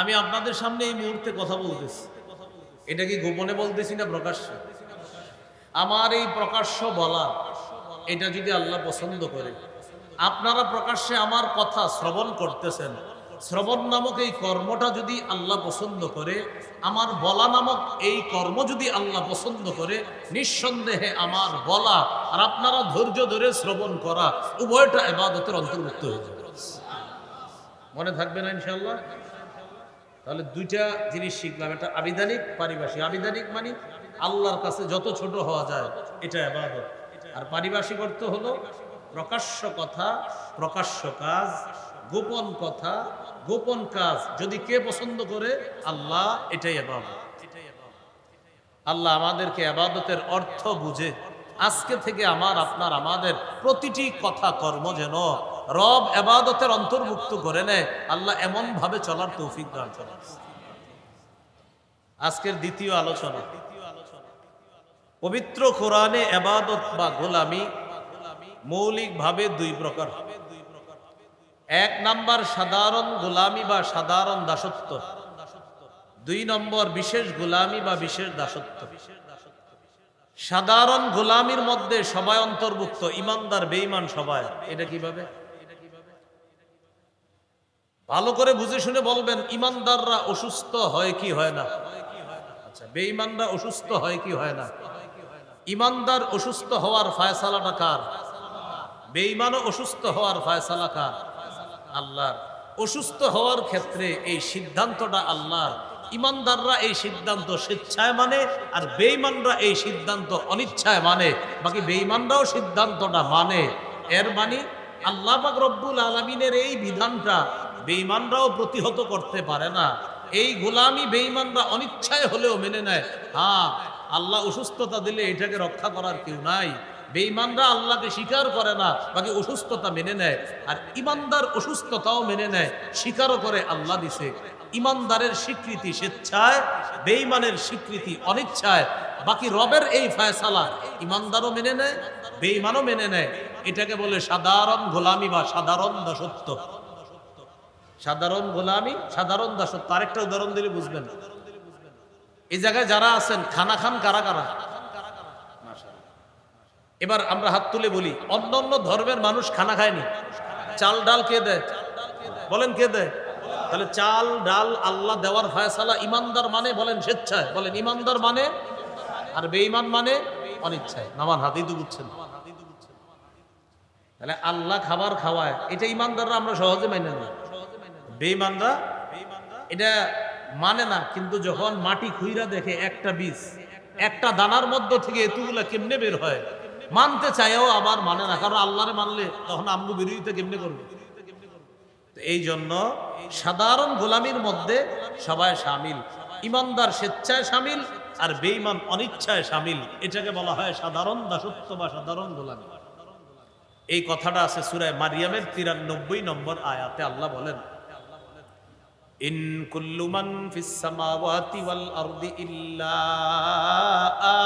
আমি আপনাদের সামনে এই মুহূর্তে কথা বলতেছি। এটা কি গোপনে বলতেছি না প্রকাশ্য? আমার এই প্রকাশ্য বলা, এটা যদি আল্লাহ পছন্দ করে, আপনারা প্রকাশ্যে আমার কথা শ্রবণ করতেছেন, শ্রবণ নামক এই কর্মটা যদি আল্লাহ পছন্দ করে, আমার বলা নামক এই কর্ম যদি আল্লাহ পছন্দ করে, নিঃসন্দেহে আমার বলা আর আপনারা ধৈর্য ধরে শ্রবণ করা উভয়টা এবাদতের অন্তর্ভুক্ত হয়ে যাবে। মনে থাকবে না ইনশাল্লাহ তাহলে দুইটা জিনিস শিখলাম। একটা আবিধানিক, পারিভাষিক। আবিধানিক মানে আল্লাহর কাছে যত ছোট হওয়া যায়, এটা আবাদত। আর পারিভাষিক অর্থ হলো প্রকাশ্য কথা, প্রকাশ্য কাজ, গোপন কথা, গোপন কাজ। যদি কে পছন্দ করে, আল্লাহ এটাই আবাদত। আল্লাহ আমাদেরকে আবাদতের অর্থ বুঝে। আজকে থেকে আমার, আপনার, আমাদের প্রতিটি কথা কর্ম যেন রব আবাদতের অন্তর্ভুক্ত করে নেয়। আল্লাহ এমন ভাবে চলার তৌফিক দান করেন। আজকের দ্বিতীয় আলোচনা। পবিত্র কোরআনে আবাদত বা গোলামি মৌলিকভাবে দুই প্রকার। এক নাম্বার সাধারণ গোলামি বা সাধারণ দাসত্ব। দুই নম্বর বিশেষ গোলামি বা বিশেষ দাসত্ব। সাধারণ গোলামির মধ্যে সবাই অন্তর্ভুক্ত, ইমানদার, বেঈমান সবাই। এটা কীভাবে? ভালো করে বুঝে শুনে বলবেন, ইমানদাররা অসুস্থ হয় কি হয় না? আচ্ছা বেঈমানরা অসুস্থ হয় কি হয় না? ইমানদার অসুস্থ হওয়ার ফায়সালাটা কার? বেঈমানও অসুস্থ হওয়ার ফায়সালা কার? আল্লাহর। অসুস্থ হওয়ার ক্ষেত্রে এই সিদ্ধান্তটা আল্লাহর। ইমানদাররা এই সিদ্ধান্ত স্বেচ্ছায় মানে আর বেঈমানরা এই সিদ্ধান্ত অনিচ্ছায় মানে। বাকি বেঈমানরাও সিদ্ধান্তটা মানে। এর মানে আল্লাহ পাক রব্বুল আলমিনের এই বিধানটা বেঈমানরাও প্রতিহত করতে পারে না। এই গোলামি বেঈমানরা অনিচ্ছায় হলেও মেনে নেয়। হ্যাঁ আল্লাহ অসুস্থতা দিলে এটাকে রক্ষা করার কেউ নাই। বেঈমানরা আল্লাহকে স্বীকার করে না, বাকি অসুস্থতা মেনে নেয়। আর ইমানদার অসুস্থতাও মেনে নেয়, স্বীকারও করে আল্লাহ দিছে। ইমানদারের স্বীকৃতি স্বেচ্ছায়, বেঈমানের স্বীকৃতি অনিচ্ছায়। বাকি রবের এই ফায়সালা ইমানদারও মেনে নেয়, বেঈমানও মেনে নেয়। এটাকে বলে সাধারণ গোলামি বা সাধারণ দাসত্ব। সাধারণ গোলামি, সাধারণ দাসত্ব। আরেকটা উদাহরণ দিলে বুঝবেন। এই জায়গায় যারা আছেন, খানা খান কারা কারা? এবার আমরা হাত তুলে বলি অন্য অন্য ধর্মের মানুষ খানা খায়নি। চাল ডাল কে দেয়? বলেন কে দেয়? তাহলে চাল ডাল আল্লাহ দেওয়ার ফায়সালা ইমানদার মানে বলেন স্বেচ্ছায়। বলেন ইমানদার মানে আর বেঈমান মানে অনিচ্ছায়। নামান হাতেই তো বুঝছেন? তাহলে আল্লাহ খাবার খাওয়ায়। এটা ইমানদাররা আমরা সহজে মাইনে নিই। বেঈমানরা এটা মানে না, কিন্তু যখন মাটি খুইরা দেখে একটা বীজ, একটা দানার মধ্য থেকে এতগুলা কেমনে বের হয়? মানতে চাইও আবার মানে না, কারণ আল্লাহরে মানলে তখন আম্মু বিরোধিতা কেমনে করবে? এই জন্য সাধারণ গোলামির মধ্যে সবাই সামিল। ইমানদার স্বেচ্ছায় সামিল আর বেঈমান অনিচ্ছায় সামিল। এটাকে বলা হয় সাধারণ দাসত্ব বা সাধারণ গোলামি। এই কথাটা আছে সুরায় মারিয়ামের তিরানব্বই নম্বর আয়াতে আল্লাহ বলেন ইন কুল্লু মান ওয়াল আরদি ইল্লা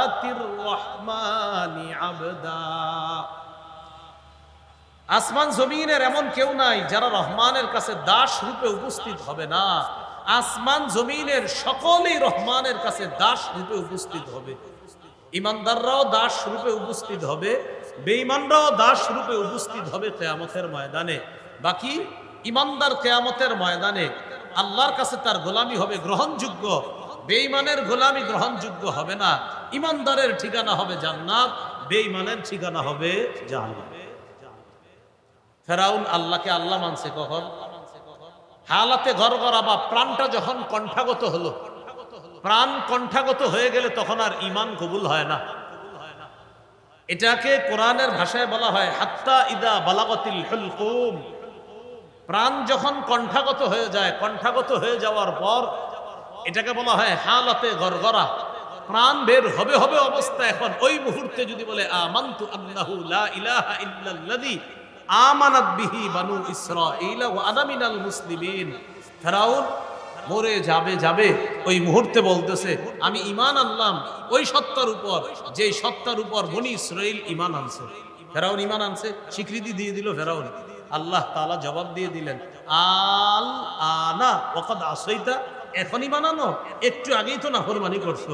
আতির রহমানি আবদা। আসমান জমিনের এমন কেউ নাই যারা রহমানের কাছে দাস রূপে উপস্থিত হবে না। আসমান জমিনের সকলেই রহমানের কাছে দাস রূপে উপস্থিত হবে। ইমানদাররাও দাস রূপে উপস্থিত হবে, বেঈমানরাও দাস রূপে উপস্থিত হবে কেয়ামতের ময়দানে। বাকি ইমানদার কেয়ামতের ময়দানে আল্লাহর কাছে তার গোলামি হবে, গ্রহণযোগ্য বেঈমানের গোলামি গ্রহণযোগ্য হবে না। ইমানদারের ঠিকানা হবে জান্নাত, বেঈমানের ঠিকানা হবে জাহান্নাম। ফেরাউন আল্লাহকে আল্লাহ মানছে কখন? হালাতে ঘর করা বা প্রাণটা যখন কণ্ঠাগত হলো, প্রাণ কণ্ঠাগত হয়ে গেলে তখন আর ইমান কবুল হয় না। এটাকে কোরআনের ভাষায় বলা হয় হাত্তা ইদা বালাগতিল হুলকুম। প্রাণ যখন কণ্ঠাগত হয়ে যায়, কণ্ঠাগত হয়ে যাওয়ার পর এটাকে বলা হয় হালাতে গরগরা প্রাণ বের হবে হবে অবস্থা এখন। ওই মুহূর্তে যদি বলে, আমান্তু আন্নাহু লা ইলাহা ইল্লাল্লাযী আমানাত বিহি বানু ইসরাঈল ওয়া আনা মিনাল মুসলিমিন। ফেরাউন মরে যাবে যাবে। ওই মুহূর্তে বলতেছে, আমি ঈমান আনলাম। ওই সত্তার উপর যে সত্তার উপর বনি ইসরাইল ঈমান আনছে। ফেরাউন ঈমান আনছে, স্বীকৃতি দিয়ে দিল ফেরাউন। আল্লাহ তালা জবাব দিয়ে দিলেন, আল আনা ওকাদ আসইতা। এখনই বানানো, একটু আগেই তো না কোরবানি করছ।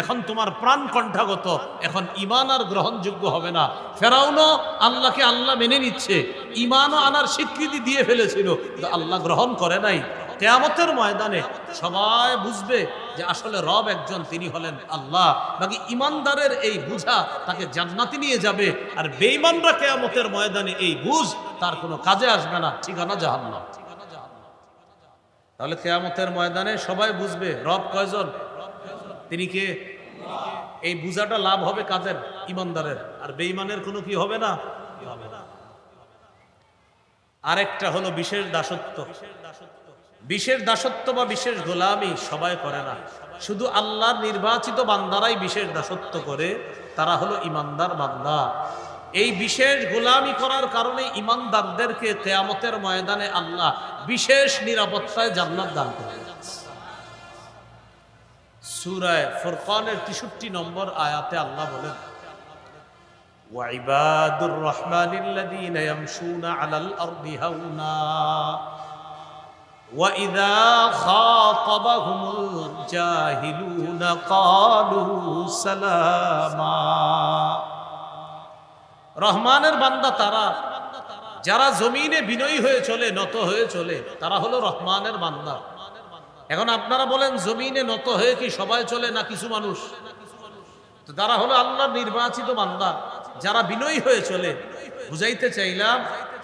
এখন তোমার প্রাণ কণ্ঠাগত, এখন ইমান আর গ্রহণযোগ্য হবে না। ফেরাউনও আল্লাহকে আল্লাহ মেনে নিচ্ছে ইমানও আনার স্বীকৃতি দিয়ে ফেলেছিল আল্লাহ গ্রহণ করে নাই। কেয়ামতের ময়দানে সবাই বুঝবে যে আসলে রব একজন, তিনি হলেন আল্লাহ। বাকি ইমানদারের এই বুঝা তাকে জান্নাতি নিয়ে যাবে, আর বেঈমানরা কেয়ামতের ময়দানে এই বুঝ তার কোনো কাজে আসবে না। ঠিকানা জাহান্নাম। তাহলে কেয়ামতের ময়দানে সবাই বুঝবে, রব কয়জন? তিনি কে? এই বুঝাটা লাভ হবে কাদের? ইমানদারের। আর বেঈমানের কোনো কি হবে না? আরেকটা হলো বিশেষ দাসত্ব। বিশেষ দাসত্ব বা বিশেষ গোলামি সবাই করে না শুধু আল্লাহর নির্বাচিত বান্দারাই বিশেষ দাসত্ব করে তারা হলো ইমানদার বান্দা এই বিশেষ গোলামি করার কারণে ইমানদারদেরকে কেয়ামতের ময়দানে আল্লাহ বিশেষ নিরাপত্তায় জান্নাত দান করে সুরায় ফুরকানের তেষট্টি নম্বর আয়াতে আল্লাহ বলেন وعباد الرحمن الذين يمشون على الأرض هونا وإذا خاطبهم الجاهلون قالوا سلاما রহমানের বান্দা তারা যারা জমিনে বিনয়ী হয়ে চলে নত হয়ে চলে তারা হলো রহমানের বান্দা এখন আপনারা বলেন জমিনে নত হয়ে কি সবাই চলে না কিছু মানুষ তো তারা হলো আল্লাহর নির্বাচিত বান্দা যারা বিনয়ী হয়ে চলে বুঝাইতে চাইলাম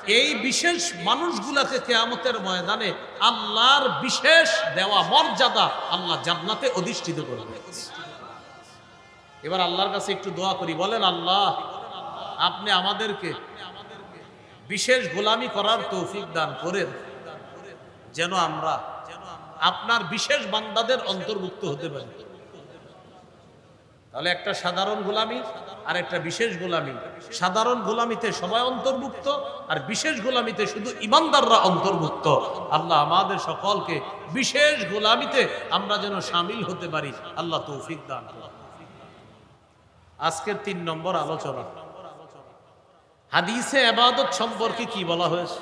এই বিশেষ মানুষগুলাকে কেয়ামতের ময়দানে আল্লাহর বিশেষ দেওয়া মর্যাদা আল্লাহ জান্নাতে অধিষ্ঠিত করবে এবার আল্লাহর কাছে একটু দোয়া করি, বলেন, আল্লাহ, আপনি আমাদেরকে বিশেষ গোলামি করার তৌফিক দান করেন যেন আমরা আপনার বিশেষ বান্দাদের অন্তর্ভুক্ত হতে পারি। তাহলে একটা সাধারণ গোলামি আর একটা বিশেষ গোলামি। সাধারণ গোলামিতে সবাই অন্তর্ভুক্ত আর বিশেষ গোলামিতে শুধু ইমানদাররা অন্তর্ভুক্ত। আল্লাহ আমাদের সকলকে বিশেষ গোলামিতে আমরা যেন সামিল হতে পারি। আল্লাহ তৌফিক দান আজকের তিন নম্বর আলোচনা। হাদিসে আবাদত সম্পর্কে কি বলা হয়েছে?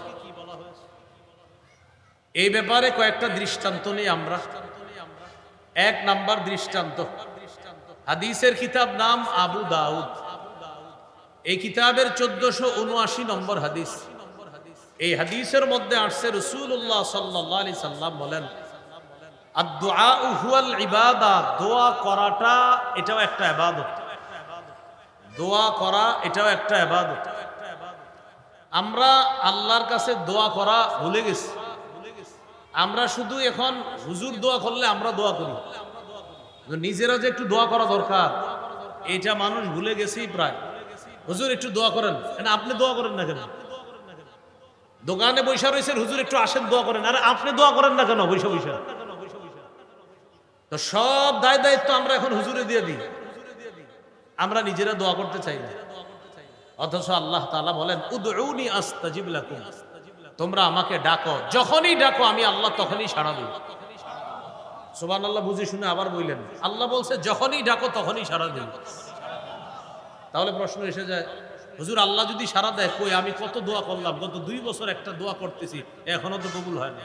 এই ব্যাপারে কয়েকটা দৃষ্টান্ত নেই আমরা। এক নাম্বার দৃষ্টান্ত। হাদিসের কিতাব নাম আবু দাউদ। এই কিতাবের চোদ্দশো উনআশি নম্বর হাদিস। এই হাদিসের মধ্যে আসছে রসুল্লাহ সাল্লি সাল্লাম বলেন ইবাদা দোয়া করাটা এটাও একটা আবাদত দোয়া করা এটাও একটা আবাদত আমরা আল্লাহর কাছে দোয়া করা ভুলে গেছি। আমরা শুধু এখন হুজুর দোয়া করলে আমরা দোয়া করি। নিজেরা যে একটু দোয়া করা দরকার, এটা মানুষ ভুলে গেছেই প্রায়। হুজুর, একটু দোয়া করেন। কেন আপনি দোয়া করেন না কেন? দোকানে বৈশা রয়েছেন, হুজুর, একটু আসেন, দোয়া করেন। আরে আপনি দোয়া করেন না কেন বৈশা বৈশা? তো সব দায় দায়িত্ব আমরা এখন হুজুরে দিয়ে দিই। আমরা নিজেরা দোয়া করতে চাই না। অথচ আল্লাহ তাআলা বলেন, উদউনি আস্তাজিব লাকুম। তোমরা আমাকে ডাকো। যখনই ডাকো, আমি আল্লাহ তখনই সাড়া দিই সুবান আল্লাহ বুঝে শুনে আবার বললেন আল্লাহ বলছে, যখনই ডাকো তখনই সাড়া দিই তাহলে প্রশ্ন এসে যায়, হুজুর, আল্লাহ যদি সাড়া দেয়, কই আমি কত দোয়া করলাম? গত দুই বছর একটা দোয়া করতেছি, এখনও তো কবুল হয় না।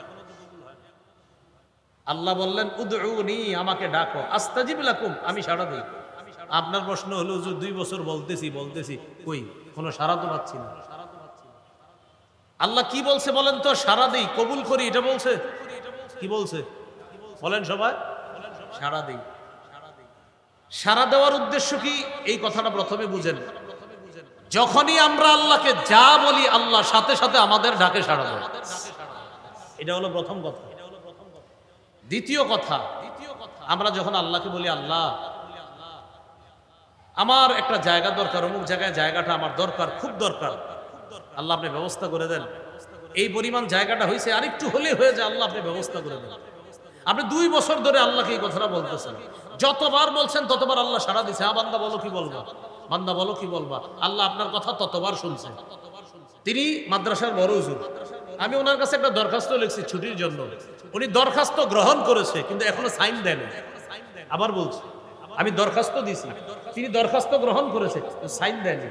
আল্লাহ বললেন, উদউনি, আমাকে ডাকো। আস্তাজিব লাকুম, আমি সাড়া দিই। আপনার প্রশ্ন হলো, হুজুর, দুই বছর বলতেছি বলতেছি, কই? কোনো সাড়া তো পাচ্ছি না। আল্লাহ কি বলছে বলেন তো? সারা দেই, কবুল করি, এটা বলছে? কি বলছে? বলেন সবাই। সারা দেই। সারা দেওয়ার উদ্দেশ্য কি? এই কথাটা প্রথমে বুঝেন। যখনই আমরা আল্লাহকে যা বলি আল্লাহ সাথে সাথে আমাদের ডাকে সাড়া দেয়। এটা হলো প্রথম কথা। দ্বিতীয় কথা আমরা যখন আল্লাহকে বলি আল্লাহ আমার একটা জায়গা দরকার অমুক জায়গায় জায়গাটা আমার দরকার খুব দরকার। আল্লাহ আপনি ব্যবস্থা করে দেন। এই পরিমাণ জায়গাটা হয়েছে আরেকটু হলে হয়ে যায় আল্লাহ আপনি ব্যবস্থা করে দেন। আপনি দুই বছর ধরে আল্লাহকে এই কথাটা বলতেছেন। যতবার বলছেন ততবার আল্লাহ সারা দিছে। হ্যাঁ বান্দা বলো কি বলবা? বান্দা বলো কি বলবা? আল্লাহ আপনার কথা ততবার শুনছেন তিনি মাদ্রাসার বড় হুজুর। আমি ওনার কাছে একটা দরখাস্ত লিখছি ছুটির জন্য। উনি দরখাস্ত গ্রহণ করেছে, কিন্তু এখনও সাইন দেন আবার বলছি, আমি দরখাস্ত দিছি। তিনি দরখাস্ত গ্রহণ করেছে সাইন দেয়নি।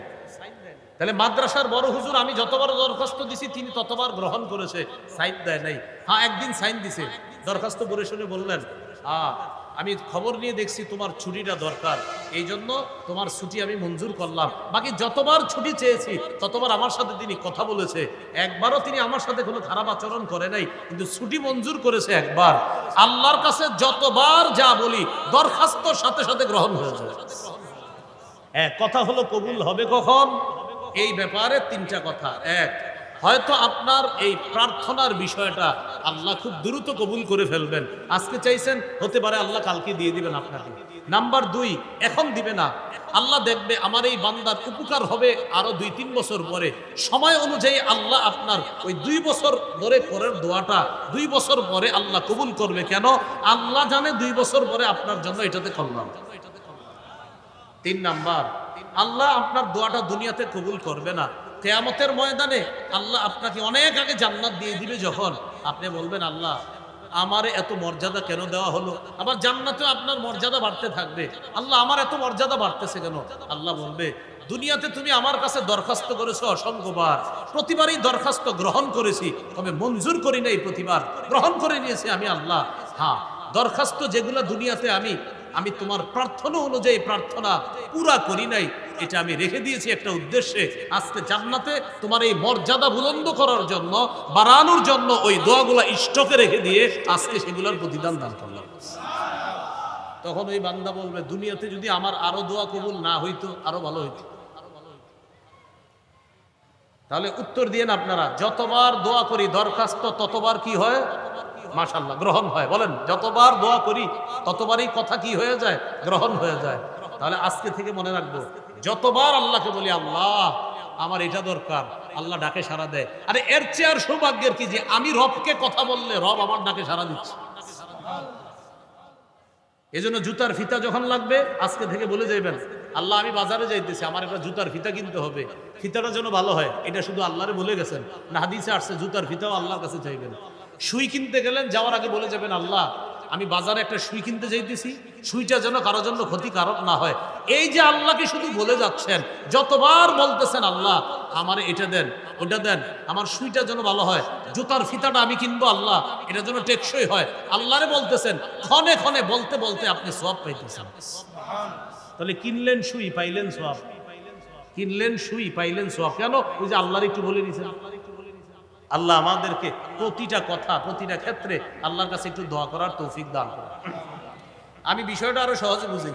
তাহলে মাদ্রাসার বড় হুজুর, আমি যতবার দরখাস্ত দিছি, তিনি ততবার গ্রহণ করেছে, সাইন দেয় নাই। হ্যাঁ একদিন সাইন দিছে। দরখাস্ত পড়ে শুনে বললেন হ্যাঁ আমি খবর নিয়ে দেখছি তোমার ছুটিটা দরকার। এই জন্য তোমার ছুটি আমি মঞ্জুর করলাম। বাকি যতবার ছুটি চেয়েছি, ততবার আমার সাথে তিনি কথা বলেছে। একবারও তিনি আমার সাথে কোনো খারাপ আচরণ করে নাই, কিন্তু ছুটি মঞ্জুর করেছে একবার। আল্লাহর কাছে যতবার যা বলি দরখাস্তর সাথে সাথে গ্রহণ হয়েছে এক কথা হলো কবুল হবে কখন? এই ব্যাপারে তিনটা কথা। এক, হয়তো আপনার এই প্রার্থনার বিষয়টা আল্লাহ খুব দ্রুত কবুল করে ফেলবেন। আজকে চাইছেন, হতে পারে আল্লাহ কালকে দিয়ে দিবেন আপনাকে। নাম্বার দুই, এখন দিবে না। আল্লাহ দেখবে আমার এই বান্দার উপকার হবে আরও দুই, তিন বছর পরে। সময় অনুযায়ী আল্লাহ আপনার ওই দুই বছর ধরে পরের দোয়াটা, দুই বছর পরে আল্লাহ কবুল করবে। কেন? আল্লাহ জানে দুই বছর পরে আপনার জন্য এটাতে করলাম তিন নাম্বার, আল্লাহ আপনার দোয়াটা দুনিয়াতে কবুল করবে না। কেয়ামতের ময়দানে আল্লাহ আপনাকে অনেক আগে জান্নাত দিয়ে দিবে যখন। আপনি বলবেন, আল্লাহ, আমার এত মর্যাদা কেন দেওয়া হলো? আবার জান্নাতে আপনার মর্যাদা বাড়তে থাকবে। আল্লাহ, আমার এত মর্যাদা বাড়তেছে কেন? আল্লাহ বলবে, দুনিয়াতে তুমি আমার কাছে দরখাস্ত করেছ অসংখ্যবার। প্রতিবারই দরখাস্ত গ্রহণ করেছি, তবে মঞ্জুর করি নাই প্রতিবার। গ্রহণ করে নিয়েছি আমি আল্লাহ। হ্যাঁ দরখাস্ত যেগুলো দুনিয়াতে আমি আমি তোমার প্রার্থনা অনুযায়ী প্রার্থনা পুরা করি নাই। এটা আমি রেখে দিয়েছি একটা উদ্দেশ্যে। আজকে জান্নাতে তোমার এই মর্যাদা বুলন্দ করার জন্য, বাড়ানোর জন্য ওই দোয়াগুলা ইষ্টকে রেখে দিয়ে আজকে সেগুলোর প্রতিদান দান করলাম। তখন ওই বান্দা বলবে, দুনিয়াতে যদি আমার আরও দোয়া কবুল না হইতো, আরও ভালো হইতো। তাহলে উত্তর দিয়েন আপনারা, যতবার দোয়া করি দরখাস্ত, ততবার কি হয়? মাশাল্লাহ গ্রহণ হয়। বলেন, যতবার দোয়া করি, ততবারই কথা কি হয়ে যায়? গ্রহণ হয়ে যায়। তাহলে আজকে থেকে মনে রাখব যতবার আল্লাহকে বলি, আল্লাহ, আমার এটা দরকার। আল্লাহ ডাকে সাড়া দেয়। আরে এর চেয়ে আর সৌভাগ্যের কি যে আমি রবকে কথা বললে রব আমার ডাকে সাড়া দিচ্ছে? এই জন্য জুতার ফিতা যখন লাগবে, আজকে থেকে বলে যাইবেন, আল্লাহ, আমি বাজারে যাইতেছি, আমার একটা জুতার ফিতা কিনতে হবে। ফিতাটা যেন ভালো হয়, এটা শুধু আল্লাহরে বলে গেছেন। না, হাদিসে আসছে, জুতার ফিতাও আল্লাহর কাছে চাইবেন। সুই কিনতে গেলেন, যাওয়ার আগে বলে যাবেন, আল্লাহ আমি বাজারে একটা সুই কিনতে যাইতেছি, সুইটা যেন কারোর জন্য ক্ষতিকারক না হয়। এই যে আল্লাহকে শুধু বলে যাচ্ছেন, যতবার বলতেছেন আল্লাহ, আমার এটা দেন, ওটা দেন, আমার সুইটা যেন ভালো হয়, জুতার ফিতাটা আমি কিনবো আল্লাহ, এটা যেন টেকসই হয়। আল্লাহরে বলতেছেন, ক্ষণে ক্ষণে বলতে বলতে আপনি সব পাইতেছেন। তাহলে কিনলেন সুই, পাইলেন সব কিনলেন সুই, পাইলেন সব কেন? ওই যে আল্লাহর একটু বলে দিয়েছেন। আল্লাহ আমাদেরকে প্রতিটা কথা, প্রতিটা ক্ষেত্রে আল্লাহর কাছে একটু দোয়া করার তৌফিক দান করে আমি বিষয়টা আরও সহজে বুঝি।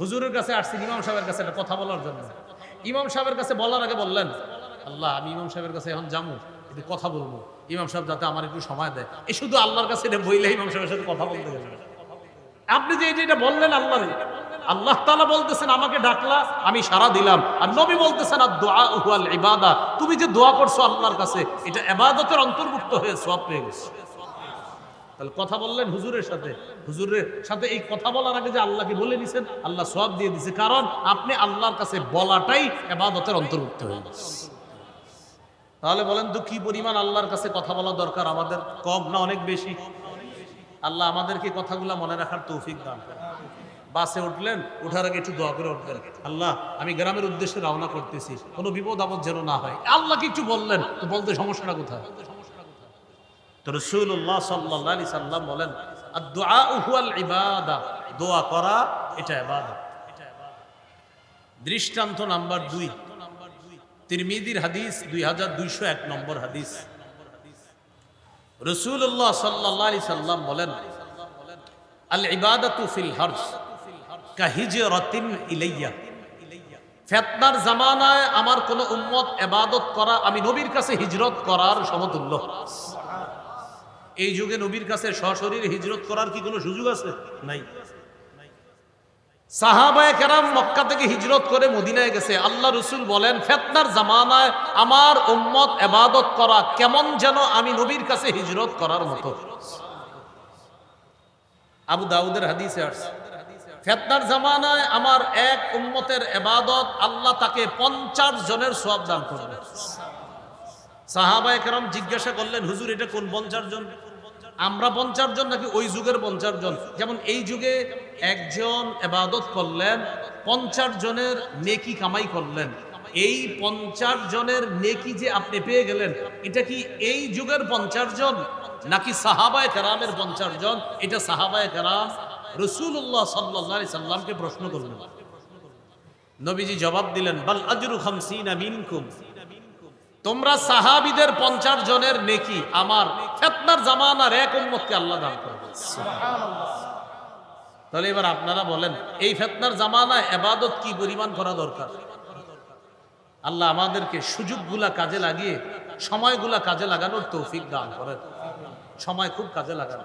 হুজুরের কাছে আসছি, ইমাম সাহেবের কাছে একটা কথা বলার জন্য। ইমাম সাহেবের কাছে বলার আগে বললেন, আল্লাহ, আমি ইমাম সাহেবের কাছে এখন যাব, একটু কথা বলব। ইমাম সাহেব যাতে আমার একটু সময় দেয়। এই শুধু আল্লাহর কাছে এটা বইলে ইমাম সাহেবের সাথে কথা বলতে গেলেন আপনি যে এটা বললেন আল্লাহরে আল্লাহ তালা বলতেছেন, আমাকে ডাকলা, আমি সারা দিলাম। আর নবী বলতেছেন, আর দোয়া উহাল ইবাদা। তুমি যে দোয়া করছ আল্লাহর কাছে, এটা এবাদতের অন্তর্ভুক্ত হয়ে সব পেয়ে তাহলে কথা বললেন হুজুরের সাথে। হুজুরের সাথে এই কথা বলার আগে যে আল্লাহকে বলে দিয়েছেন আল্লাহ সব দিয়ে দিছে। কারণ আপনি আল্লাহর কাছে বলাটাই এবাদতের অন্তর্ভুক্ত হয়ে গেছে। তাহলে বলেন তো, কি পরিমাণ আল্লাহর কাছে কথা বলা দরকার আমাদের? কম না অনেক বেশি? আল্লাহ আমাদেরকে কথাগুলা মনে রাখার তৌফিক দান করেন। বাসে উঠলেন ওঠার আগে একটু দোয়া করে উঠলেন আল্লাহ, আমি গ্রামের উদ্দেশ্যে রওনা করতেছি। কোনো বিপদ আপদ যেন না হয়। আল্লাহকে একটু বললেন? তো বলতে সমস্যাটা কোথায়? রসুল্লাহ সাল্লাহ বলেন ইবাদা। দৃষ্টান্ত নাম্বার হাদিস দুই হাজার দুইশো এক নম্বর হাদিস। বলেন ফিল হর্ষ ফেতনার জামানায় আমার কোন উম্মত এবাদত করা, আমি নবীর কাছে হিজরত করার সমতুল্য। এই যুগে নবীর কাছে সশরীর হিজরত করার কি কোনো সুযোগ আছে? নাই। সাহাবায় কেরাম মক্কা থেকে হিজরত করে মদিনায় গেছে। আল্লাহ রসুল বলেন, ফেতনার জামানায় আমার উম্মত এবাদত করা কেমন যেন আমি নবীর কাছে হিজরত করার মতো। আবু দাউদের হাদিসে আসছে। ফেতনার জামানায় আমার এক উম্মতের এবাদত আল্লাহ তাকে পঞ্চাশ জনের সব দান করবে। সাহাবায় কেরাম জিজ্ঞাসা করলেন, হুজুর, এটা কোন পঞ্চাশ জন? আমরা পঞ্চাশ জন নাকি ওই যুগের পঞ্চাশ জন? যেমন এই যুগে একজন এবাদত করলেন, পঞ্চাশ জনের নেকি কামাই করলেন। এই পঞ্চাশ জনের নেকি যে আপনি পেয়ে গেলেন, এটা কি এই যুগের পঞ্চাশ জন নাকি সাহাবায় কেরামের পঞ্চাশ জন? এটা সাহাবায় কেরাম রসুল্লাহ সাল্লাহ সাল্লামকে প্রশ্ন করলেন। নবীজি জবাব দিলেন, বাল আজরু খামসিনা মিনকুম। তোমরা সাহাবিদের পঞ্চাশ জনের নেকি, আমার ফেতনার জামানার এক উম্মতকে আল্লাহ দান করবে তাহলে এবার আপনারা বলেন, এই ফেতনার জামানায় এবাদত কি পরিমাণ করা দরকার? আল্লাহ আমাদেরকে সুযোগগুলা কাজে লাগিয়ে, সময়গুলা কাজে লাগানোর তৌফিক দান করেন। সময় খুব কাজে লাগানো।